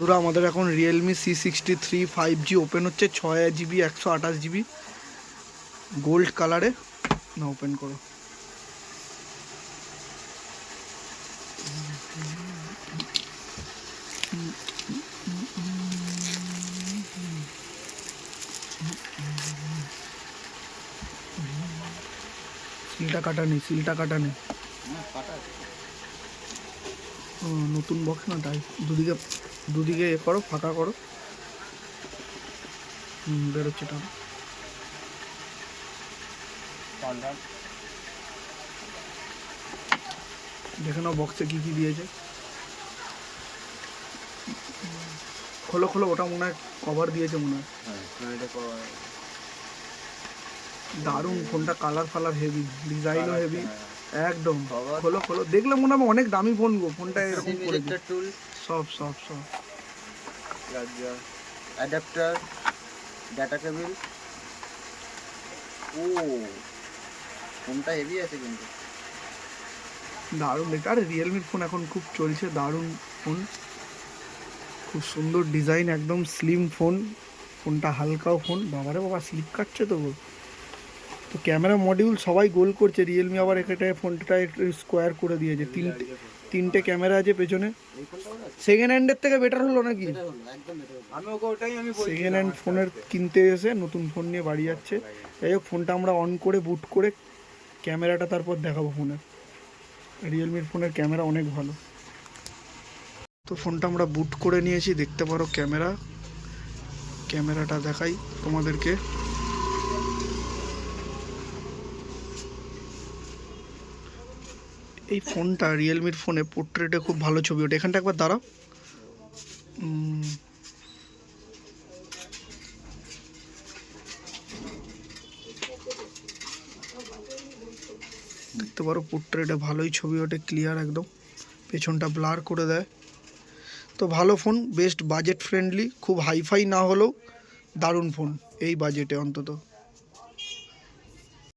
পুরো আমাদের এখন Realme C sixty three five G open হচ্ছে ছয় জিবি একশো আঠাশ জিবি গোল্ড কালারে না ওপেন করো। সিলটা কাটা নেই সিলটা কাটা নেই। ও, নতুন বক্স না তাই? দুদিকে দুদিকে এ করো ফাঁকা করো। বেরোচ্ছে টান। দেখে নাও বক্সে কী কী দিয়েছে। খোলো খোলো ওটা মনে হয় কভার দিয়েছে মনে হয়। দারুণ ফোনটা কালার ফালার হেভি ডিজাইনও হেভি একদম। খোলো খোলো। দেখলে মনে হয় অনেক দামি ফোন গো। ফোনটা এরকম করে টুল সব সব সব। অ্যাডাপ্টার ডাটা কেবিল ও ফোনটা হেভি আছে কিন্তু। দারুণ। আরে রিয়েলমির ফোন এখন খুব চলছে। দারুণ ফোন খুব সুন্দর ডিজাইন একদম স্লিম ফোন ফোনটা হালকাও ফোন বাবারে বাবা স্লিপ কাটছে তো। তো ক্যামেরা মডিউল সবাই গোল করছে রিয়েলমি আবার এখানে ফোনটা একটু স্কোয়ার করে দিয়েছে। তিনটে তিনটে ক্যামেরা আছে পেছনে। সেকেন্ড হ্যান্ডের থেকে বেটার হলো নাকি? সেকেন্ড হ্যান্ড ফোনের কিনতে এসে নতুন ফোন নিয়ে বাড়ি যাচ্ছে। যাই হোক ফোনটা আমরা অন করে বুট করে ক্যামেরাটা তারপর দেখাবো ফোনের রিয়েলমির ফোনের ক্যামেরা অনেক ভালো। তো ফোনটা আমরা বুট করে নিয়েছি দেখতে পারো ক্যামেরা। ক্যামেরাটা দেখাই তোমাদেরকে। এই ফোনটা রিয়েলমির ফোনে পোর্ট্রেটে খুব ভালো ছবি ওঠে। এখানটা একবার দাঁড়াও। দেখতে পারো পোর্ট্রেটে ভালোই ছবি ওঠে ক্লিয়ার একদম। পেছনটা ব্লার করে দেয়। তো ভালো ফোন বেস্ট বাজেট ফ্রেন্ডলি খুব হাইফাই না হলেও দারুণ ফোন, এই বাজেটে অন্তত।